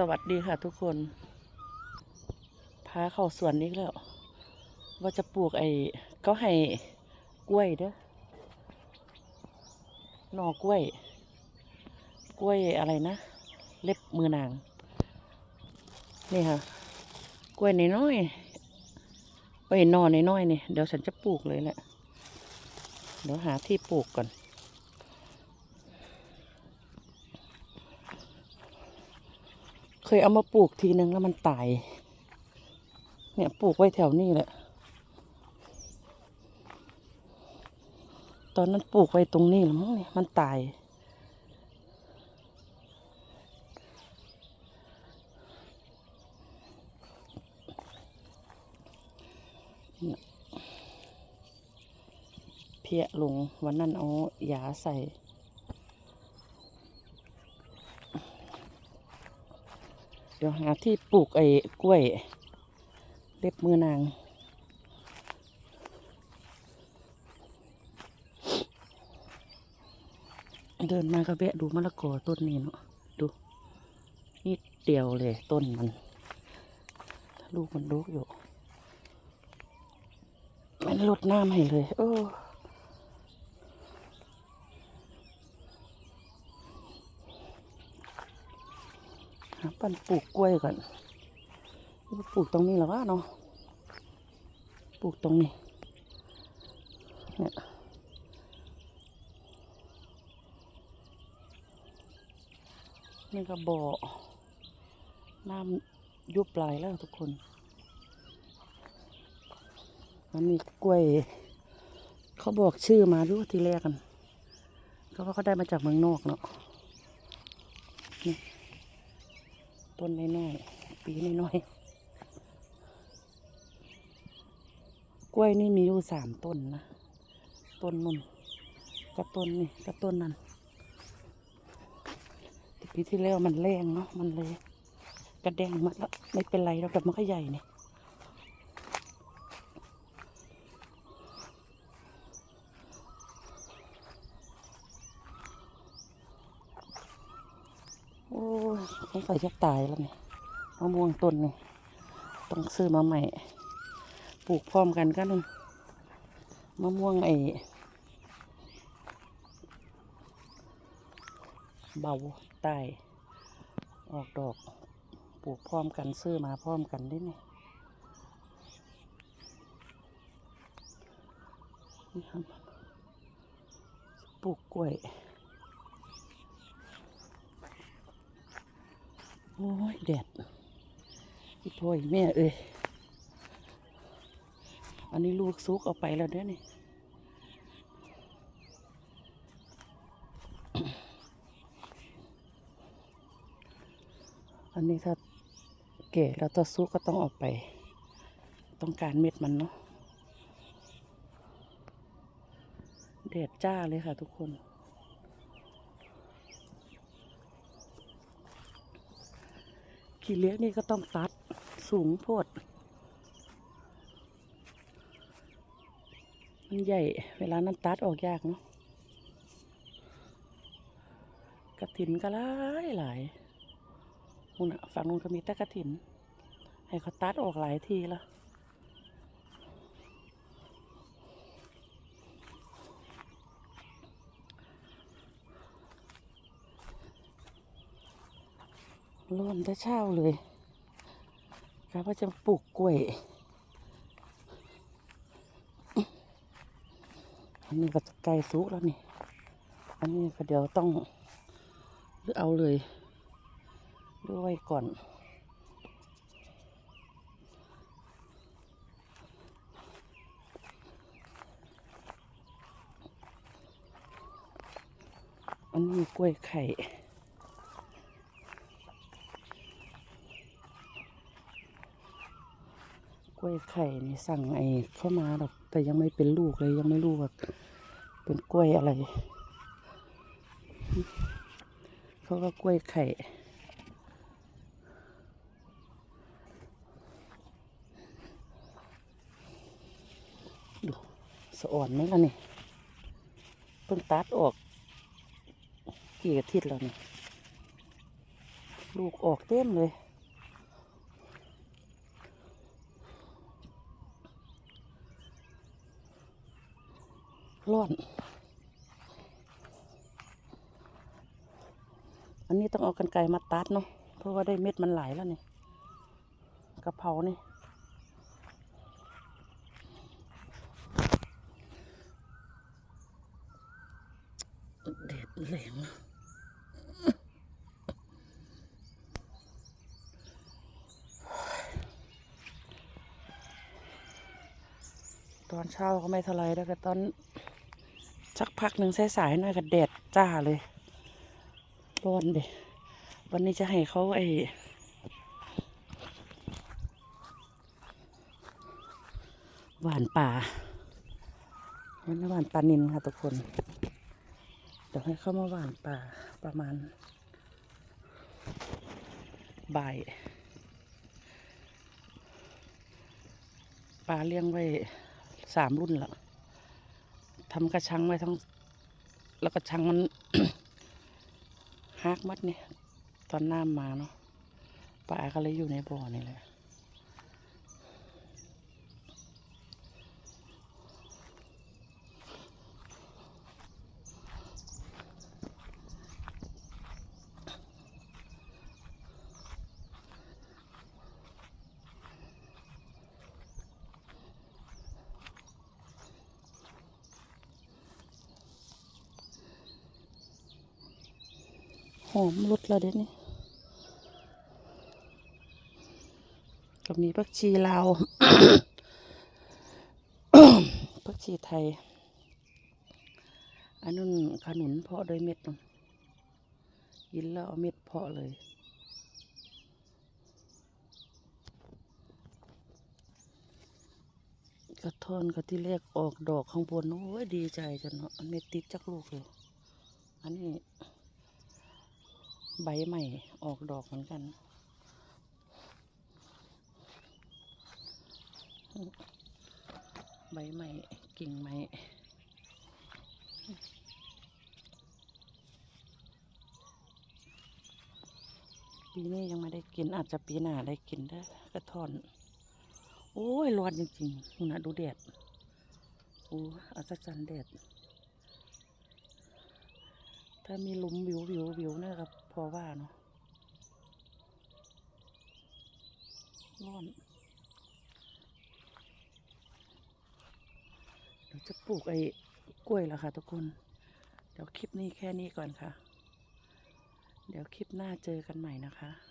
สวัสดีค่ะทุกคน พาเข้าสวนนี้แล้ว ว่าจะปลูกไอ้ก็ให้กล้วยเด้อหน่อกล้วย กล้วยอะไรนะ เล็บมือนาง นี่ค่ะ กล้วยน้อยๆไปหนอน้อยๆนี่ เดี๋ยวฉันจะปลูกเลยแหละ เดี๋ยวหาที่ปลูกก่อน เคยเอามาปลูกทีนึงแล้วมันตาย เนี่ยปลูกไว้แถวนี้แหละ ตอนนั้นปลูกไว้ตรงนี้แล้วมั้งเนี่ยมันตายเนี่ยเพียลงวันนั้นเอายาใส่ เดี๋ยวหาที่ปลูกไอ้กล้วย เล็บมือนาง เดินมาก็แวะดูมะละกอต้นนี้เนาะดูนี่เดียวเลยต้นมัน ลูกมันลูกอยู่ มันลดน้ำให้เลย โอ้ ปันปลูกกล้วยก่อนปลูกตรงนี้หรอวะเนาะปลูกตรงนี้เนี่ยนี่ก็บ่อน้ำยุบปลายแล้วทุกคนมันมีกล้วย เขาบอกชื่อมาดูทีแรกกันเขาว่าเขาได้มาจากเมืองนอกเนาะนี่ ต้นน้อยๆปีน้อยๆกล้วยนี่มีอยู่สามต้นนะ ต้นนุ่นกับต้นนี่กับต้นนั้นปีที่แล้วมันแรงเนาะมันเลย กระแดงมดแล้วไม่เป็นไรเราแต่มันก็ใหญ่เนี่ย โอ้ยสงสัยจะตายแล้วเนี่ยมะม่วงต้นนี่ต้องซื้อมาใหม่ ปลูกพร้อมกันก็นึงมะม่วงไอเบาใต้ออกดอก ปลูกพร้อมกันซื้อมาพร้อมกันได้เนี่ยปลูกกล้วย โอ้ยแดดพี่พ่อยแม่เอ้ยอันนี้ลูกซุกเอาไปแล้วเด้อนี่อันนี้ถ้าเก๋แล้วตัวซุกก็ต้องออกไป ต้องการเม็ดมันเนาะแดดจ้าเลยค่ะทุกคน ขี้เลี้ยงนี่ก็ต้องตัดสูงโพด มันใหญ่เวลานั้นตัดออกยากเนาะกระถินก็หลายหลายนู่นะฝั่งนู้นก็มีแต่กระถิน ให้เขาตัดออกหลายทีแล้ว ร้อนแต่เช้าเลยกะว่าจะปลูกกล้วย อันนี้ก็จะใกล้สุกแล้วนี่ อันนี้ก็เดี๋ยวต้องหรือเอาเลยหรือไว้ก่อนอันนี้กล้วยไข่ ล้วยไข่นี่สั่งไอ้เข้ามาหรอก แต่ยังไม่เป็นลูกเลยยังไม่รู้ว่าเป็นกล้วยอะไร เขาก็กล้วยไข่ดูสะอ่อนไหมล่ะนี่เพิ่งตัดออก กี่อาทิตย์แล้วนี่ลูกออกเต็มเลย ร้อน อันนี้ต้องเอากันไกรมาตัดเนาะ เพราะว่าได้เม็ดมันไหลแล้วนี่กะเพรานี่เด็ดแหลงตอนเช้าก็ไม่เท่าไรแล้วก็ตอน สักพักหนึ่งสายๆหน่อยก็แดดจ้าเลยร้อนเดยวันนี้จะให้เขาไอหวานป่ามันหวานปลานินค่ะทุกคน เดี๋ยวให้เข้ามาหวานป่าประมาณบ่ายปลาเลี้ยงไว้สามรุ่นแล้ว ทำกระชังไว้ทั้ง แล้วกระชังมันฮักมัดเนี่ย ตอนน้ำมาเนาะปลาก็เลยอยู่ในบ่อนี่แหละ อมรสแล้วเด็ดนี่ก็มีผักชีลาวผักชีไทย อันนั้นขนุนเพาะโดยเม็ดนกินแล้วเอาเม็ดเพาะเลยกระท่อนก็ที่แรกออกดอกข้างบนโอ้ยดีใจจนเนาะเม็ดติดจักลูกเลย อันนี้ ใบใหม่ออกดอกเหมือนกัน ใบใหม่กิ่งใหม่ปีนี้ยังไม่ได้กินอาจจะปีหน้าได้กินได้กระท่อน โอ้ยร้อนจริงๆนู่นะดูแดดโอ้อัศจรรย์แดด ถ้ามีลุมวิววิววิวนี่ยครับ อว่าเนาะร้อนเดี๋ยวจะปลูกไอ้กล้วยแล้วค่ะทุกคน เดี๋ยวคลิปนี้แค่นี้ก่อนค่ะ เดี๋ยวคลิปหน้าเจอกันใหม่นะคะ